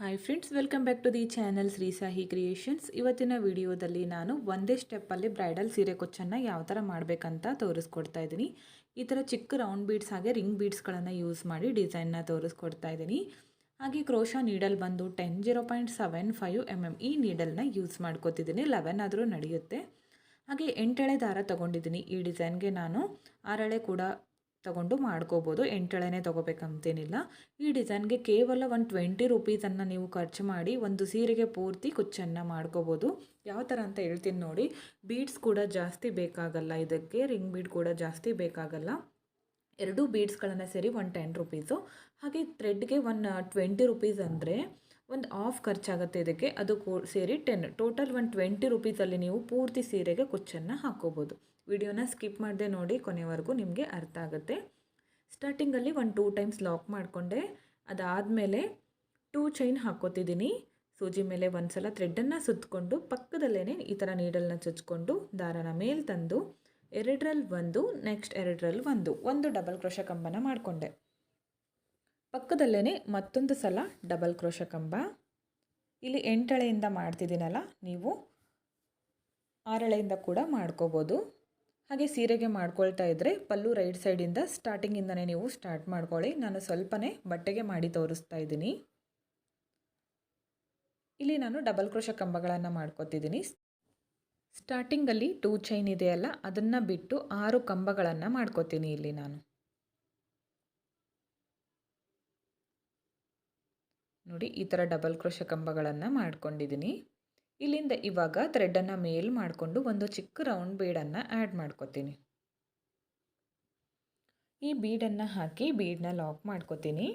Hi friends welcome back to the channel Shri Sahi creations ಇವತ್ತಿನ ವಿಡಿಯೋದಲ್ಲಿ ನಾನು ಒಂದೇ ಸ್ಟೆಪ್ಪಲ್ಲಿ ಬ್ರೈಡಲ್ ಸೀರೆ ಕೊಚ್ಚನ್ನು ಯಾವ ಥರ ಮಾಡಬೇಕಂತ ತೋರಿಸ್ಕೊಡ್ತಾ ಇದ್ದೀನಿ. ಈ ಥರ ಚಿಕ್ಕ ರೌಂಡ್ ಬೀಡ್ಸ್ ಹಾಗೆ ರಿಂಗ್ ಬೀಡ್ಸ್ಗಳನ್ನು ಯೂಸ್ ಮಾಡಿ ಡಿಸೈನ್ನ ತೋರಿಸ್ಕೊಡ್ತಾ ಇದ್ದೀನಿ. ಹಾಗೆ ಕ್ರೋಶಾ ನೀಡಲ್ ಬಂದು ten zero point seven five M M ಈ ನೀಡಲ್ನ ಯೂಸ್ ಮಾಡ್ಕೋತಿದ್ದೀನಿ. ಲೆವೆನ್ ಆದರೂ ನಡೆಯುತ್ತೆ. ಹಾಗೆ ಎಂಟೆಳೆ ದಾರ ತೊಗೊಂಡಿದ್ದೀನಿ ಈ ಡಿಸೈನ್ಗೆ ನಾನು. ಆರಳೆ ಕೂಡ ತಗೊಂಡು ಮಾಡ್ಕೋಬೋದು. ಎಂಟಳೆನೇ ತೊಗೋಬೇಕಂತೇನಿಲ್ಲ. ಈ ಡಿಸೈನ್ಗೆ ಕೇವಲ ಒಂದು ಟ್ವೆಂಟಿ ರುಪೀಸನ್ನು ನೀವು ಖರ್ಚು ಮಾಡಿ ಒಂದು ಸೀರೆಗೆ ಪೂರ್ತಿ ಕುಚ್ಚನ್ನು ಮಾಡ್ಕೋಬೋದು. ಯಾವ ಥರ ಅಂತ ಹೇಳ್ತೀನಿ ನೋಡಿ. ಬೀಡ್ಸ್ ಕೂಡ ಜಾಸ್ತಿ ಬೇಕಾಗಲ್ಲ ಇದಕ್ಕೆ. ರಿಂಗ್ ಬೀಡ್ ಕೂಡ ಜಾಸ್ತಿ ಬೇಕಾಗಲ್ಲ. ಎರಡೂ ಬೀಡ್ಸ್ಗಳನ್ನು ಸೇರಿ ಒನ್ ಟೆನ್ ರುಪೀಸು. ಹಾಗೆ ಥ್ರೆಡ್ಗೆ ಒನ್ ಟ್ವೆಂಟಿ ರುಪೀಸ್ ಅಂದರೆ ಒಂದು ಆಫ್ ಖರ್ಚಾಗುತ್ತೆ ಇದಕ್ಕೆ. ಅದು ಕೂ, ಸೇರಿ ಟೆನ್, ಟೋಟಲ್ ಒನ್ ಟ್ವೆಂಟಿ ರುಪೀಸಲ್ಲಿ ನೀವು ಪೂರ್ತಿ ಸೀರೆಗೆ ಕುಚ್ಚನ್ನು ಹಾಕ್ಕೋಬೋದು. ವಿಡಿಯೋನ ಸ್ಕಿಪ್ ಮಾಡದೆ ನೋಡಿ, ಕೊನೆವರೆಗೂ ನಿಮಗೆ ಅರ್ಥ ಆಗುತ್ತೆ. ಸ್ಟಾರ್ಟಿಂಗಲ್ಲಿ ಒಂದು ಟೂ ಟೈಮ್ಸ್ ಲಾಕ್ ಮಾಡಿಕೊಂಡೆ. ಅದಾದಮೇಲೆ ಟೂ ಚೈನ್ ಹಾಕ್ಕೋತಿದ್ದೀನಿ ಸೂಜಿ ಮೇಲೆ ಒಂದು ಸಲ ಥ್ರೆಡ್ಡನ್ನು ಸುತ್ತಕೊಂಡು ಪಕ್ಕದಲ್ಲೇ ಈ ಥರ ನೀಡಲ್ನ ಚುಚ್ಕೊಂಡು ದಾರನ ಮೇಲೆ ತಂದು ಎರಡರಲ್ಲಿ ಒಂದು, ನೆಕ್ಸ್ಟ್ ಎರಡರಲ್ಲಿ ಒಂದು ಒಂದು ಡಬಲ್ ಕ್ರೋಶ ಕಂಬನ ಮಾಡಿಕೊಂಡೆ. ಪಕ್ಕದಲ್ಲೇ ಮತ್ತೊಂದು ಸಲ ಡಬಲ್ ಕ್ರೋಶ ಕಂಬ. ಇಲ್ಲಿ ಎಂಟಳೆಯಿಂದ ಮಾಡ್ತಿದ್ದೀನಲ್ಲ, ನೀವು ಆರಳೆಯಿಂದ ಕೂಡ ಮಾಡ್ಕೋಬೋದು. ಹಾಗೆ ಸೀರೆಗೆ ಮಾಡ್ಕೊಳ್ತಾ ಇದ್ದರೆ ಪಲ್ಲು ರೈಟ್ ಸೈಡಿಂದ ಸ್ಟಾರ್ಟಿಂಗಿಂದನೇ ನೀವು ಸ್ಟಾರ್ಟ್ ಮಾಡ್ಕೊಳ್ಳಿ. ನಾನು ಸ್ವಲ್ಪನೇ ಬಟ್ಟೆಗೆ ಮಾಡಿ ತೋರಿಸ್ತಾ ಇದ್ದೀನಿ. ಇಲ್ಲಿ ನಾನು ಡಬಲ್ ಕ್ರೋಶ ಕಂಬಗಳನ್ನು ಮಾಡ್ಕೊತಿದ್ದೀನಿ. ಸ್ಟಾರ್ಟಿಂಗಲ್ಲಿ ಟೂ ಚೈನ್ ಇದೆಯಲ್ಲ ಅದನ್ನು ಬಿಟ್ಟು ಆರು ಕಂಬಗಳನ್ನು ಮಾಡ್ಕೋತೀನಿ ಇಲ್ಲಿ ನಾನು. ನೋಡಿ, ಈ ಥರ ಡಬಲ್ ಕ್ರೋಶ ಕಂಬಗಳನ್ನು ಮಾಡ್ಕೊಂಡಿದ್ದೀನಿ. ಇಲ್ಲಿಂದ ಇವಾಗ ಥ್ರೆಡನ್ನು ಮೇಲ್ ಮಾಡಿಕೊಂಡು ಒಂದು ಚಿಕ್ಕ ರೌಂಡ್ ಬೀಡನ್ನು ಆ್ಯಡ್ ಮಾಡ್ಕೋತೀನಿ. ಈ ಬೀಡನ್ನು ಹಾಕಿ ಬೀಡನ್ನ ಲಾಕ್ ಮಾಡ್ಕೋತೀನಿ.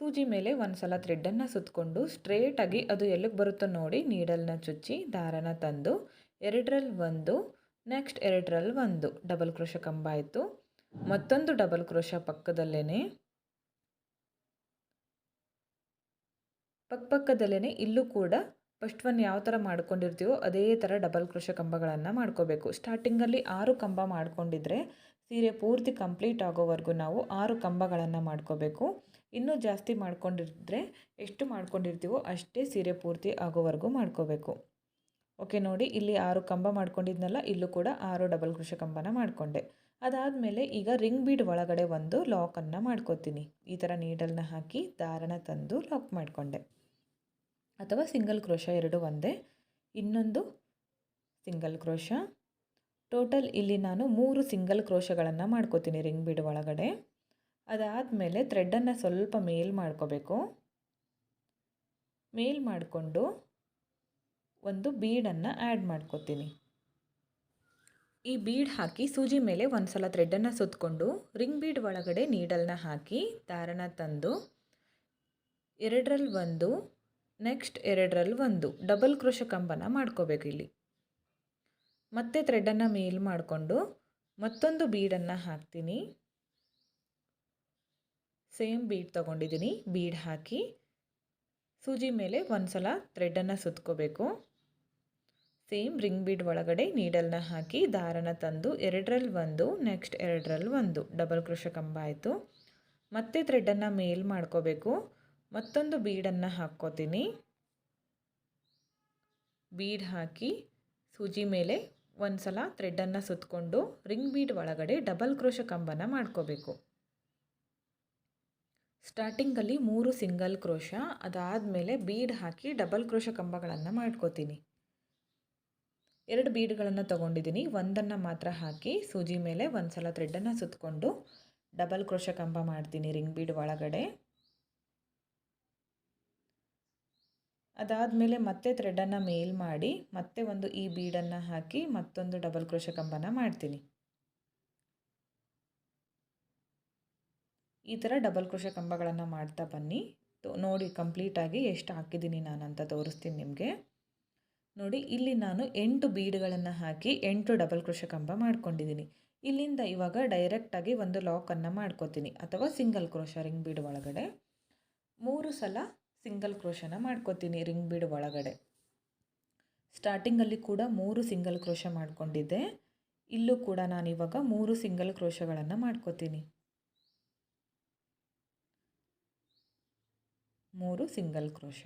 ಸೂಜಿ ಮೇಲೆ ಒಂದು ಸಲ ಥ್ರೆಡ್ಡನ್ನು ಸುತ್ತಕೊಂಡು ಸ್ಟ್ರೇಟಾಗಿ ಅದು ಎಲ್ಲಿಗೆ ಬರುತ್ತೋ ನೋಡಿ ನೀಡಲ್ನ ಚುಚ್ಚಿ ದಾರನ ತಂದು ಎರಡರಲ್ಲಿ ಒಂದು, ನೆಕ್ಸ್ಟ್ ಎರಡರಲ್ಲಿ ಒಂದು ಡಬಲ್ ಕ್ರೋಶ ಕಂಬ ಆಯಿತು. ಮತ್ತೊಂದು ಡಬಲ್ ಕ್ರೋಶ ಪಕ್ಕದಲ್ಲೇ ಪಕ್ಕಪಕ್ಕದಲ್ಲೇ ಇಲ್ಲೂ ಕೂಡ ಫಸ್ಟ್ ಒನ್ ಯಾವ ಥರ ಮಾಡ್ಕೊಂಡಿರ್ತೀವೋ ಅದೇ ಥರ ಡಬಲ್ ಕೃಷ ಕಂಬಗಳನ್ನು ಮಾಡ್ಕೋಬೇಕು. ಸ್ಟಾರ್ಟಿಂಗಲ್ಲಿ ಆರು ಕಂಬ ಮಾಡ್ಕೊಂಡಿದ್ರೆ ಸೀರೆ ಪೂರ್ತಿ ಕಂಪ್ಲೀಟ್ ಆಗೋವರೆಗೂ ನಾವು ಆರು ಕಂಬಗಳನ್ನು ಮಾಡ್ಕೋಬೇಕು. ಇನ್ನೂ ಜಾಸ್ತಿ ಮಾಡ್ಕೊಂಡಿದ್ರೆ ಎಷ್ಟು ಮಾಡ್ಕೊಂಡಿರ್ತೀವೋ ಅಷ್ಟೇ ಸೀರೆ ಪೂರ್ತಿ ಆಗೋವರೆಗೂ ಮಾಡ್ಕೋಬೇಕು. ಓಕೆ ನೋಡಿ ಇಲ್ಲಿ ಆರು ಕಂಬ ಮಾಡ್ಕೊಂಡಿದ್ನಲ್ಲ, ಇಲ್ಲೂ ಕೂಡ ಆರು ಡಬಲ್ ಕೃಷ ಕಂಬನ ಮಾಡಿಕೊಂಡೆ. ಅದಾದಮೇಲೆ ಈಗ ರಿಂಗ್ ಬೀಡ್ ಒಳಗಡೆ ಒಂದು ಲಾಕನ್ನು ಮಾಡ್ಕೋತೀನಿ. ಈ ಥರ ನೀಡಲ್ನ ಹಾಕಿ ದಾರನ ತಂದು ಲಾಕ್ ಮಾಡಿಕೊಂಡೆ. ಅಥವಾ ಸಿಂಗಲ್ ಕ್ರೋಶ ಎರಡು ಒಂದೇ. ಇನ್ನೊಂದು ಸಿಂಗಲ್ ಕ್ರೋಶ ಟೋಟಲ್ ಇಲ್ಲಿ ನಾನು ಮೂರು ಸಿಂಗಲ್ ಕ್ರೋಶಗಳನ್ನು ಮಾಡ್ಕೋತೀನಿ ರಿಂಗ್ ಬೀಡ್ ಒಳಗಡೆ. ಅದಾದಮೇಲೆ ಥ್ರೆಡ್ಡನ್ನು ಸ್ವಲ್ಪ ಮೇಲ್ ಮಾಡ್ಕೋಬೇಕು. ಮೇಲ್ ಮಾಡಿಕೊಂಡು ಒಂದು ಬೀಡನ್ನು ಆ್ಯಡ್ ಮಾಡ್ಕೋತೀನಿ. ಈ ಬೀಡ್ ಹಾಕಿ ಸೂಜಿ ಮೇಲೆ ಒಂದು ಸಲ ಥ್ರೆಡ್ಡನ್ನು ಸುತ್ತಕೊಂಡು ರಿಂಗ್ ಬೀಡ್ ಒಳಗಡೆ ನೀಡಲ್ನ ಹಾಕಿ ದಾರನ ತಂದು ಎರಡರಲ್ಲಿ ಒಂದು ನೆಕ್ಸ್ಟ್ ಎರಡರಲ್ಲಿ ಒಂದು. ಡಬಲ್ ಕ್ರೋಶ ಕಂಬನ ಮಾಡ್ಕೋಬೇಕು ಇಲ್ಲಿ. ಮತ್ತೆ ಥ್ರೆಡನ್ನು ಮೇಲ್ ಮಾಡಿಕೊಂಡು ಮತ್ತೊಂದು ಬೀಡನ್ನು ಹಾಕ್ತೀನಿ. ಸೇಮ್ ಬೀಡ್ ತೊಗೊಂಡಿದ್ದೀನಿ ಬೀಡ್ ಹಾಕಿ ಸೂಜಿ ಮೇಲೆ ಒಂದು ಸಲ ಥ್ರೆಡನ್ನು ಸುತ್ಕೋಬೇಕು. ಸೇಮ್ ರಿಂಗ್ ಬೀಡ್ ಒಳಗಡೆ ನೀಡಲ್ನ ಹಾಕಿ ದಾರನ ತಂದು ಎರಡರಲ್ಲಿ ಒಂದು ನೆಕ್ಸ್ಟ್ ಎರಡರಲ್ಲಿ ಒಂದು. ಡಬಲ್ ಕ್ರೋಶ ಕಂಬ ಆಯಿತು. ಮತ್ತೆ ಥ್ರೆಡನ್ನು ಮೇಲ್ ಮಾಡ್ಕೋಬೇಕು. ಮತ್ತೊಂದು ಬೀಡನ್ನು ಹಾಕ್ಕೋತೀನಿ. ಬೀಡ್ ಹಾಕಿ ಸೂಜಿ ಮೇಲೆ ಒಂದು ಸಲ ಥ್ರೆಡ್ಡನ್ನು ಸುತ್ತಕೊಂಡು ರಿಂಗ್ ಬೀಡ್ ಒಳಗಡೆ ಡಬಲ್ ಕ್ರೋಶ ಕಂಬನ ಮಾಡ್ಕೋಬೇಕು. ಸ್ಟಾರ್ಟಿಂಗಲ್ಲಿ ಮೂರು ಸಿಂಗಲ್ ಕ್ರೋಶ ಅದಾದಮೇಲೆ ಬೀಡ್ ಹಾಕಿ ಡಬಲ್ ಕ್ರೋಶ ಕಂಬಗಳನ್ನು ಮಾಡ್ಕೋತೀನಿ. ಎರಡು ಬೀಡ್ಗಳನ್ನು ತೊಗೊಂಡಿದ್ದೀನಿ ಒಂದನ್ನು ಮಾತ್ರ ಹಾಕಿ ಸೂಜಿ ಮೇಲೆ ಒಂದು ಸಲ ಥ್ರೆಡ್ಡನ್ನು ಸುತ್ತಕೊಂಡು ಡಬಲ್ ಕ್ರೋಶ ಕಂಬ ಮಾಡ್ತೀನಿ ರಿಂಗ್ ಬೀಡ್ ಒಳಗಡೆ. ಅದಾದಮೇಲೆ ಮತ್ತೆ ಥ್ರೆಡನ್ನು ಮೇಲ್ ಮಾಡಿ, ಮತ್ತೆ ಒಂದು ಈ ಬೀಡನ್ನು ಹಾಕಿ ಮತ್ತೊಂದು ಡಬಲ್ ಕ್ರೋಶ ಕಂಬನ ಮಾಡ್ತೀನಿ. ಈ ಥರ ಡಬಲ್ ಕ್ರೋಶ ಕಂಬಗಳನ್ನು ಮಾಡ್ತಾ ಬನ್ನಿ. ನೋಡಿ ಕಂಪ್ಲೀಟಾಗಿ ಎಷ್ಟು ಹಾಕಿದ್ದೀನಿ ಅಂತ ತೋರಿಸ್ತೀನಿ ನಿಮಗೆ. ನೋಡಿ, ಇಲ್ಲಿ ನಾನು ಎಂಟು ಬೀಡ್ಗಳನ್ನು ಹಾಕಿ ಎಂಟು ಡಬಲ್ ಕ್ರೋಶ ಕಂಬ ಮಾಡ್ಕೊಂಡಿದ್ದೀನಿ ಇಲ್ಲಿಂದ ಇವಾಗ ಡೈರೆಕ್ಟಾಗಿ ಒಂದು ಲಾಕನ್ನು ಮಾಡ್ಕೋತೀನಿ, ಅಥವಾ ಸಿಂಗಲ್ ಕ್ರೋಶ ರಿಂಗ್ ಬೀಡ್ ಒಳಗಡೆ. ಮೂರು ಸಲ ಸಿಂಗಲ್ ಕ್ರೋಶನ ಮಾಡ್ಕೋತೀನಿ ರಿಂಗ್ ಬೀಡ್ ಒಳಗಡೆ. ಸ್ಟಾರ್ಟಿಂಗಲ್ಲಿ ಕೂಡ ಮೂರು ಸಿಂಗಲ್ ಕ್ರೋಶ ಮಾಡ್ಕೊಂಡಿದ್ದೆ. ಇಲ್ಲೂ ಕೂಡ ನಾನು ಇವಾಗ ಮೂರು ಸಿಂಗಲ್ ಕ್ರೋಶಗಳನ್ನು ಮಾಡ್ಕೋತೀನಿ. ಮೂರು ಸಿಂಗಲ್ ಕ್ರೋಶ.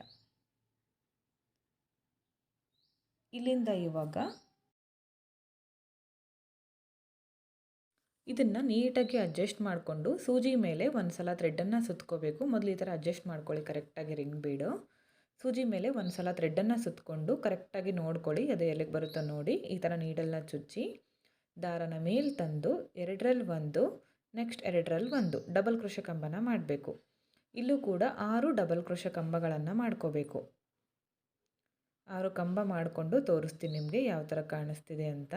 ಇಲ್ಲಿಂದ ಇವಾಗ ಇದನ್ನು ನೀಟಾಗಿ ಅಡ್ಜಸ್ಟ್ ಮಾಡಿಕೊಂಡು ಸೂಜಿ ಮೇಲೆ ಒಂದು ಸಲ ಥ್ರೆಡ್ಡನ್ನು ಸುತ್ಕೋಬೇಕು. ಮೊದಲು ಈ ಥರ ಅಡ್ಜಸ್ಟ್ ಮಾಡ್ಕೊಳ್ಳಿ ಕರೆಕ್ಟಾಗಿ ರಿಂಗ್ ಬೀಡು ಸೂಜಿ ಮೇಲೆ ಒಂದು ಸಲ ಥ್ರೆಡ್ಡನ್ನು ಸುತ್ತಕೊಂಡು ಕರೆಕ್ಟಾಗಿ ನೋಡ್ಕೊಳ್ಳಿ, ಅದು ಎಲ್ಲಿಗೆ ಬರುತ್ತೋ ನೋಡಿ. ಈ ಥರ ನೀಡಲ್ನ ಚುಚ್ಚಿ, ದಾರನ ಮೇಲೆ ತಂದು ಎರಡರಲ್ಲಿ ಒಂದು ನೆಕ್ಸ್ಟ್ ಎರಡರಲ್ಲಿ ಒಂದು ಡಬಲ್ ಕೃಷಿ ಕಂಬನ ಮಾಡಬೇಕು. ಇಲ್ಲೂ ಕೂಡ ಆರು ಡಬಲ್ ಕೃಷಿ ಕಂಬಗಳನ್ನು ಮಾಡ್ಕೋಬೇಕು. ಆರು ಕಂಬ ಮಾಡಿಕೊಂಡು ತೋರಿಸ್ತೀನಿ ನಿಮಗೆ ಯಾವ ಥರ ಕಾಣಿಸ್ತಿದೆ ಅಂತ.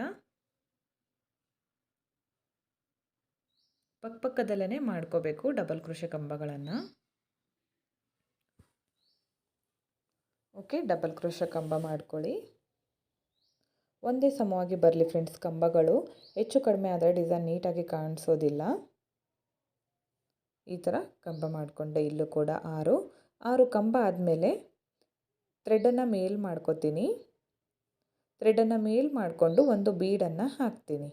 ಪಕ್ಕಪಕ್ಕದಲ್ಲೇ ಮಾಡ್ಕೋಬೇಕು ಡಬಲ್ ಕೃಷ ಕಂಬಗಳನ್ನು. ಓಕೆ ಡಬಲ್ ಕ್ರೋಶ ಕಂಬ ಮಾಡ್ಕೊಳ್ಳಿ. ಒಂದೇ ಸಮವಾಗಿ ಬರಲಿ ಫ್ರೆಂಡ್ಸ್ ಕಂಬಗಳು. ಹೆಚ್ಚು ಕಡಿಮೆ ಆದರೆ ಡಿಸೈನ್ ನೀಟಾಗಿ ಕಾಣಿಸೋದಿಲ್ಲ. ಈ ಥರ ಕಂಬ ಮಾಡಿಕೊಂಡೆ ಇಲ್ಲೂ ಕೂಡ ಆರು. ಆರು ಕಂಬ ಆದಮೇಲೆ ಥ್ರೆಡನ್ನು ಮೇಲ್ ಮಾಡ್ಕೋತೀನಿ. ಥ್ರೆಡನ್ನು ಮೇಲ್ ಮಾಡಿಕೊಂಡು ಒಂದು ಬೀಡನ್ನು ಹಾಕ್ತೀನಿ.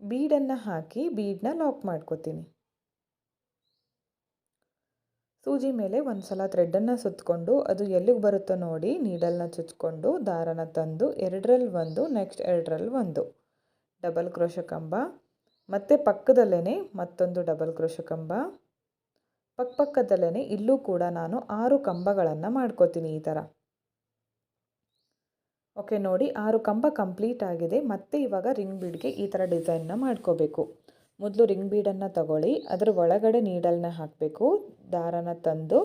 ಬೀಡನ್ನು ಹಾಕಿ ಬೀಡನ್ನ ಲಾಕ್ ಮಾಡ್ಕೋತೀನಿ. ಸೂಜಿ ಮೇಲೆ ಒಂದು ಸಲ ಥ್ರೆಡ್ಡನ್ನು ಸುತ್ತಕೊಂಡು ಅದು ಎಲ್ಲಿಗೆ ಬರುತ್ತೋ ನೋಡಿ ನೀಡಲ್ನ ಚುಚ್ಕೊಂಡು ದಾರನ ತಂದು ಎರಡರಲ್ಲಿ ಒಂದು, ನೆಕ್ಸ್ಟ್ ಎರಡರಲ್ಲಿ ಒಂದು. ಡಬಲ್ ಕ್ರೋಶ ಕಂಬ ಮತ್ತು ಪಕ್ಕದಲ್ಲೇ ಮತ್ತೊಂದು ಡಬಲ್ ಕ್ರೋಶ ಕಂಬ ಪಕ್ಕಪಕ್ಕದಲ್ಲೇ ಇಲ್ಲೂ ಕೂಡ ನಾನು ಆರು ಕಂಬಗಳನ್ನು ಮಾಡ್ಕೋತೀನಿ ಈ ಥರ ಓಕೆ, ನೋಡಿ. ಆರು ಕಂಬ ಕಂಪ್ಲೀಟ್ ಆಗಿದೆ. ಮತ್ತೆ ಇವಾಗ ರಿಂಗ್ ಬೀಡ್ಗೆ ಈ ಥರ ಡಿಸೈನ್ನ ಮಾಡ್ಕೋಬೇಕು. ಮೊದಲು ರಿಂಗ್ ಬೀಡನ್ನು ತಗೊಳ್ಳಿ. ಅದರ ಒಳಗಡೆ ನೀಡಲ್ನ ಹಾಕಬೇಕು. ದಾರನ ತಂದು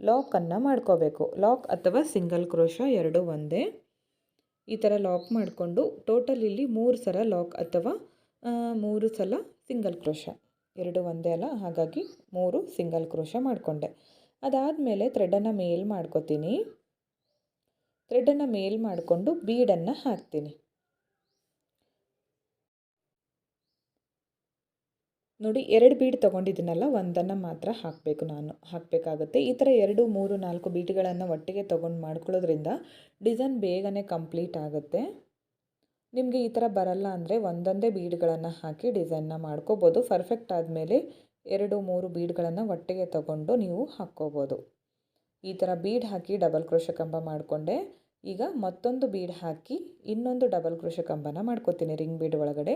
ಲಾಕನ್ನು ಮಾಡ್ಕೋಬೇಕು. ಲಾಕ್ ಅಥವಾ ಸಿಂಗಲ್ ಕ್ರೋಶ ಎರಡು ಒಂದೇ. ಈ ಥರ ಲಾಕ್ ಮಾಡಿಕೊಂಡು ಟೋಟಲ್ ಇಲ್ಲಿ ಮೂರು ಸಲ ಲಾಕ್ ಅಥವಾ ಮೂರು ಸಲ ಸಿಂಗಲ್ ಕ್ರೋಶ. ಎರಡು ಒಂದೇ ಅಲ್ಲ. ಹಾಗಾಗಿ ಮೂರು ಸಿಂಗಲ್ ಕ್ರೋಶ ಮಾಡಿಕೊಂಡೆ. ಅದಾದಮೇಲೆ ಥ್ರೆಡನ್ನು ಮೇಲ್ ಮಾಡ್ಕೋತೀನಿ. ಥ್ರೆಡನ್ನು ಮೇಲ್ ಮಾಡಿಕೊಂಡು ಬೀಡನ್ನು ಹಾಕ್ತೀನಿ. ನೋಡಿ, ಎರಡು ಬೀಡ್ ತೊಗೊಂಡಿದ್ದೀನಲ್ಲ ಒಂದನ್ನು ಮಾತ್ರ ಹಾಕಬೇಕು ನಾನು. ಹಾಕಬೇಕಾಗುತ್ತೆ. ಈ ಥರ ಎರಡು, ಮೂರು, ನಾಲ್ಕು ಬೀಡ್ಗಳನ್ನು ಒಟ್ಟಿಗೆ ತೊಗೊಂಡು ಮಾಡ್ಕೊಳ್ಳೋದ್ರಿಂದ ಡಿಸೈನ್ ಬೇಗನೆ ಕಂಪ್ಲೀಟ್ ಆಗುತ್ತೆ. ನಿಮಗೆ ಈ ಥರ ಬರಲ್ಲ ಅಂದರೆ ಒಂದೊಂದೇ ಬೀಡ್ಗಳನ್ನು ಹಾಕಿ ಡಿಸೈನ್ನ ಮಾಡ್ಕೋಬೋದು. ಪರ್ಫೆಕ್ಟ್ ಆದಮೇಲೆ ಎರಡು, ಮೂರು ಬೀಡ್ಗಳನ್ನು ಒಟ್ಟಿಗೆ ತೊಗೊಂಡು ನೀವು ಹಾಕ್ಕೋಬೋದು. ಈ ಥರ ಬೀಡ್ ಹಾಕಿ ಡಬಲ್ ಕ್ರೋಶ ಕಂಬ ಮಾಡಿಕೊಂಡೆ. ಈಗ ಮತ್ತೊಂದು ಬೀಡ್ ಹಾಕಿ ಇನ್ನೊಂದು ಡಬಲ್ ಕ್ರೋಶ ಕಂಬನ ಮಾಡ್ಕೋತೀನಿ ರಿಂಗ್ ಬೀಡ್ ಒಳಗಡೆ.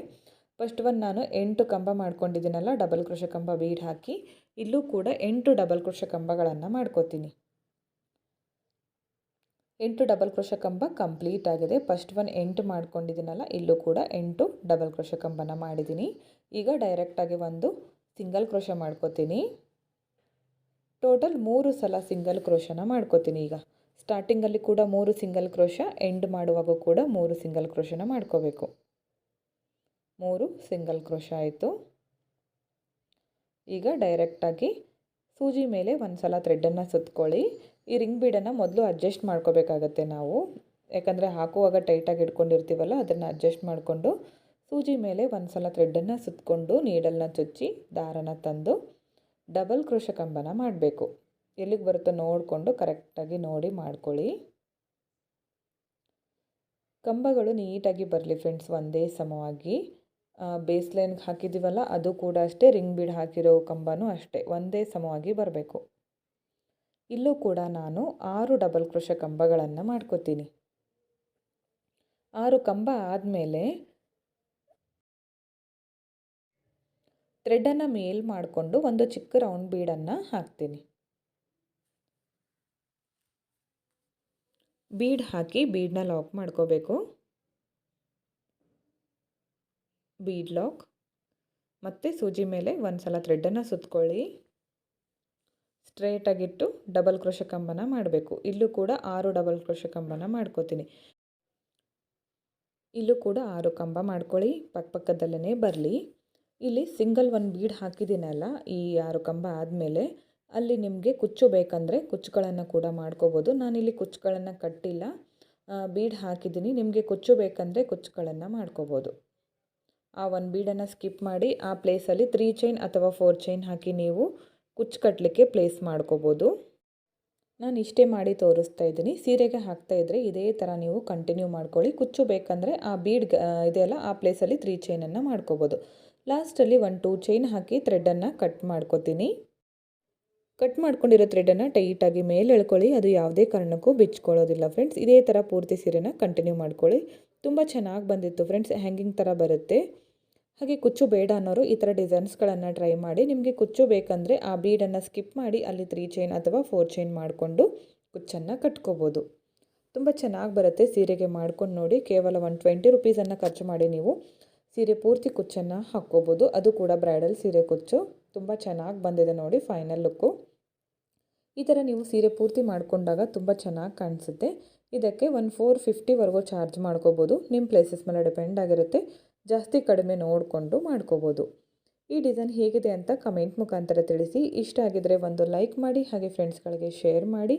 ಫಸ್ಟ್ ಒನ್ ನಾನು ಎಂಟು ಕಂಬ ಮಾಡ್ಕೊಂಡಿದ್ದೀನಲ್ಲ ಡಬಲ್ ಕ್ರೋಶ ಕಂಬ ಬೀಡ್ ಹಾಕಿ ಇಲ್ಲೂ ಕೂಡ ಎಂಟು ಡಬಲ್ ಕ್ರೋಶ ಕಂಬಗಳನ್ನು ಮಾಡ್ಕೋತೀನಿ. ಎಂಟು ಡಬಲ್ ಕ್ರೋಶ ಕಂಬ ಕಂಪ್ಲೀಟ್ ಆಗಿದೆ. ಫಸ್ಟ್ ಒನ್ ಎಂಟು ಮಾಡ್ಕೊಂಡಿದ್ದೀನಲ್ಲ, ಇಲ್ಲೂ ಕೂಡ ಎಂಟು ಡಬಲ್ ಕ್ರೋಶ ಕಂಬನ ಮಾಡಿದ್ದೀನಿ. ಈಗ ಡೈರೆಕ್ಟಾಗಿ ಒಂದು ಸಿಂಗಲ್ ಕ್ರೋಶ ಮಾಡ್ಕೋತೀನಿ. ಟೋಟಲ್ ಮೂರು ಸಲ ಸಿಂಗಲ್ ಕ್ರೋಶನ ಮಾಡ್ಕೋತೀನಿ ಈಗ. ಸ್ಟಾರ್ಟಿಂಗಲ್ಲಿ ಕೂಡ ಮೂರು ಸಿಂಗಲ್ ಕ್ರೋಶ, ಎಂಡ್ ಮಾಡುವಾಗ ಕೂಡ ಮೂರು ಸಿಂಗಲ್ ಕ್ರೋಶನ ಮಾಡ್ಕೋಬೇಕು. ಮೂರು ಸಿಂಗಲ್ ಕ್ರೋಶ ಆಯಿತು. ಈಗ ಡೈರೆಕ್ಟಾಗಿ ಸೂಜಿ ಮೇಲೆ ಒಂದು ಸಲ ಥ್ರೆಡ್ಡನ್ನು ಸುತ್ಕೊಳ್ಳಿ. ಈ ರಿಂಗ್ ಬೀಡನ್ನು ಮೊದಲು ಅಡ್ಜಸ್ಟ್ ಮಾಡ್ಕೋಬೇಕಾಗತ್ತೆ ನಾವು. ಯಾಕಂದರೆ ಹಾಕುವಾಗ ಟೈಟಾಗಿ ಇಟ್ಕೊಂಡಿರ್ತೀವಲ್ಲ, ಅದನ್ನು ಅಡ್ಜಸ್ಟ್ ಮಾಡಿಕೊಂಡು ಸೂಜಿ ಮೇಲೆ ಒಂದು ಸಲ ಥ್ರೆಡ್ಡನ್ನು ಸುತ್ತಕೊಂಡು ನೀಡಲ್ನ ಚುಚ್ಚಿ, ದಾರನ ತಂದು ಡಬಲ್ ಕ್ರೋಶ ಕಂಬನ ಮಾಡಬೇಕು. ಎಲ್ಲಿಗೆ ಬರುತ್ತೋ ನೋಡಿಕೊಂಡು ಕರೆಕ್ಟಾಗಿ ನೋಡಿ ಮಾಡ್ಕೊಳ್ಳಿ. ಕಂಬಗಳು ನೀಟಾಗಿ ಬರಲಿ ಫ್ರೆಂಡ್ಸ್, ಒಂದೇ ಸಮವಾಗಿ. ಬೇಸ್ ಲೈನ್ಗೆ ಹಾಕಿದ್ದೀವಲ್ಲ ಅದು ಕೂಡ ಅಷ್ಟೇ, ರಿಂಗ್ ಬೀಡ್ ಹಾಕಿರೋ ಕಂಬನೂ ಅಷ್ಟೇ, ಒಂದೇ ಸಮವಾಗಿ ಬರಬೇಕು. ಇಲ್ಲೂ ಕೂಡ ನಾನು ಆರು ಡಬಲ್ ಕೃಷ ಕಂಬಗಳನ್ನು ಮಾಡ್ಕೋತೀನಿ. ಆರು ಕಂಬ ಆದಮೇಲೆ ಥ್ರೆಡನ್ನು ಮೇಲ್ ಮಾಡಿಕೊಂಡು ಒಂದು ಚಿಕ್ಕ ರೌಂಡ್ ಬೀಡನ್ನು ಹಾಕ್ತೀನಿ. ಬೀಡ್ ಹಾಕಿ ಬೀಡನ್ನ ಲಾಕ್ ಮಾಡ್ಕೋಬೇಕು. Bead lock. ಮತ್ತು ಸೂಜಿ ಮೇಲೆ ಒಂದು ಸಲ ಥ್ರೆಡನ್ನು ಸುತ್ತಕೊಳ್ಳಿ ಸ್ಟ್ರೇಟಾಗಿಟ್ಟು ಡಬಲ್ ಕ್ರೋಶ ಕಂಬನ ಮಾಡಬೇಕು. ಇಲ್ಲೂ ಕೂಡ ಆರು ಡಬಲ್ ಕ್ರೋಶ ಕಂಬನ ಮಾಡ್ಕೋತೀನಿ. ಇಲ್ಲೂ ಕೂಡ ಆರು ಕಂಬ ಮಾಡ್ಕೊಳ್ಳಿ. ಪಕ್ಕಪಕ್ಕದಲ್ಲೇ ಬರಲಿ. ಇಲ್ಲಿ ಸಿಂಗಲ್ ಒಂದು ಬೀಡ್ ಹಾಕಿದ್ದೀನಲ್ಲ ಈ ಆರು ಕಂಬ ಆದಮೇಲೆ, ಅಲ್ಲಿ ನಿಮಗೆ ಕುಚ್ಚು ಬೇಕಂದರೆ ಕುಚ್ಚುಗಳನ್ನು ಕೂಡ ಮಾಡ್ಕೋಬೋದು. ನಾನಿಲ್ಲಿ ಕುಚ್ಚುಗಳನ್ನು ಕಟ್ಟಿಲ್ಲ. ಬೀಡ್ ಹಾಕಿದ್ದೀನಿ. ನಿಮಗೆ ಕುಚ್ಚು ಬೇಕಂದರೆ ಕುಚ್ಚುಗಳನ್ನು ಮಾಡ್ಕೋಬೋದು. ಆ ಒಂದು ಬೀಡನ್ನು ಸ್ಕಿಪ್ ಮಾಡಿ, ಆ ಪ್ಲೇಸಲ್ಲಿ ತ್ರೀ ಚೈನ್ ಅಥವಾ ಫೋರ್ ಚೈನ್ ಹಾಕಿ ನೀವು ಕುಚ್ಚು ಕಟ್ಟಲಿಕ್ಕೆ ಪ್ಲೇಸ್ ಮಾಡ್ಕೋಬೋದು. ನಾನು ಇಷ್ಟೇ ಮಾಡಿ ತೋರಿಸ್ತಾ ಇದ್ದೀನಿ. ಸೀರೆಗೆ ಹಾಕ್ತಾ ಇದ್ದರೆ ಇದೇ ಥರ ನೀವು ಕಂಟಿನ್ಯೂ ಮಾಡ್ಕೊಳ್ಳಿ. ಕುಚ್ಚು ಬೇಕಂದರೆ ಆ ಬೀಡ್ ಇದೆಯಲ್ಲ, ಆ ಪ್ಲೇಸಲ್ಲಿ ತ್ರೀ ಚೈನನ್ನು ಮಾಡ್ಕೋಬೋದು. ಲಾಸ್ಟಲ್ಲಿ ಒನ್ ಟೂ ಚೈನ್ ಹಾಕಿ ಥ್ರೆಡನ್ನು ಕಟ್ ಮಾಡ್ಕೋತೀನಿ. ಕಟ್ ಮಾಡ್ಕೊಂಡಿರೋ ಥ್ರೆಡನ್ನು ಟೈಟಾಗಿ ಮೇಲೆ ಎಳ್ಕೊಳ್ಳಿ, ಅದು ಯಾವುದೇ ಕಾರಣಕ್ಕೂ ಬಿಚ್ಕೊಳ್ಳೋದಿಲ್ಲ ಫ್ರೆಂಡ್ಸ್. ಇದೇ ಥರ ಪೂರ್ತಿ ಸೀರೆನ ಕಂಟಿನ್ಯೂ ಮಾಡ್ಕೊಳ್ಳಿ. ತುಂಬ ಚೆನ್ನಾಗಿ ಬಂದಿತ್ತು ಫ್ರೆಂಡ್ಸ್, ಹ್ಯಾಂಗಿಂಗ್ ಥರ ಬರುತ್ತೆ. ಹಾಗೆ ಕುಚ್ಚು ಬೇಡ ಅನ್ನೋರು ಈ ಥರ ಡಿಸೈನ್ಸ್ಗಳನ್ನು ಟ್ರೈ ಮಾಡಿ. ನಿಮಗೆ ಕುಚ್ಚು ಬೇಕಂದರೆ ಆ ಬೀಡನ್ನು ಸ್ಕಿಪ್ ಮಾಡಿ ಅಲ್ಲಿ ತ್ರೀ ಚೈನ್ ಅಥವಾ ಫೋರ್ ಚೈನ್ ಮಾಡಿಕೊಂಡು ಕುಚ್ಚನ್ನು ಕಟ್ಕೋಬೋದು. ತುಂಬ ಚೆನ್ನಾಗಿ ಬರುತ್ತೆ ಸೀರೆಗೆ ಮಾಡ್ಕೊಂಡು ನೋಡಿ. ಕೇವಲ ಒನ್ ಟ್ವೆಂಟಿ ರುಪೀಸನ್ನು ಖರ್ಚು ಮಾಡಿ ನೀವು ಸೀರೆ ಪೂರ್ತಿ ಕುಚ್ಚನ್ನು ಹಾಕ್ಕೋಬೋದು. ಅದು ಕೂಡ ಬ್ರೈಡಲ್ ಸೀರೆ ಕುಚ್ಚು. ತುಂಬ ಚೆನ್ನಾಗಿ ಬಂದಿದೆ ನೋಡಿ ಫೈನಲ್ ಲುಕ್ಕು. ಈ ಥರ ನೀವು ಸೀರೆ ಪೂರ್ತಿ ಮಾಡಿಕೊಂಡಾಗ ತುಂಬ ಚೆನ್ನಾಗಿ ಕಾಣಿಸುತ್ತೆ. ಇದಕ್ಕೆ ಒನ್ ಫೋರ್ ಫಿಫ್ಟಿವರೆಗೂ ಚಾರ್ಜ್ ಮಾಡ್ಕೋಬೋದು. ನಿಮ್ಮ ಪ್ಲೇಸಸ್ ಮೇಲೆ ಡಿಪೆಂಡ್ ಆಗಿರುತ್ತೆ. ಜಾಸ್ತಿ ಕಡಿಮೆ ನೋಡಿಕೊಂಡು ಮಾಡ್ಕೋಬೋದು. ಈ ಡಿಸೈನ್ ಹೇಗಿದೆ ಅಂತ ಕಮೆಂಟ್ ಮುಖಾಂತರ ತಿಳಿಸಿ. ಇಷ್ಟ ಆಗಿದರೆ ಒಂದು ಲೈಕ್ ಮಾಡಿ, ಹಾಗೆ ಫ್ರೆಂಡ್ಸ್ಗಳಿಗೆ ಶೇರ್ ಮಾಡಿ.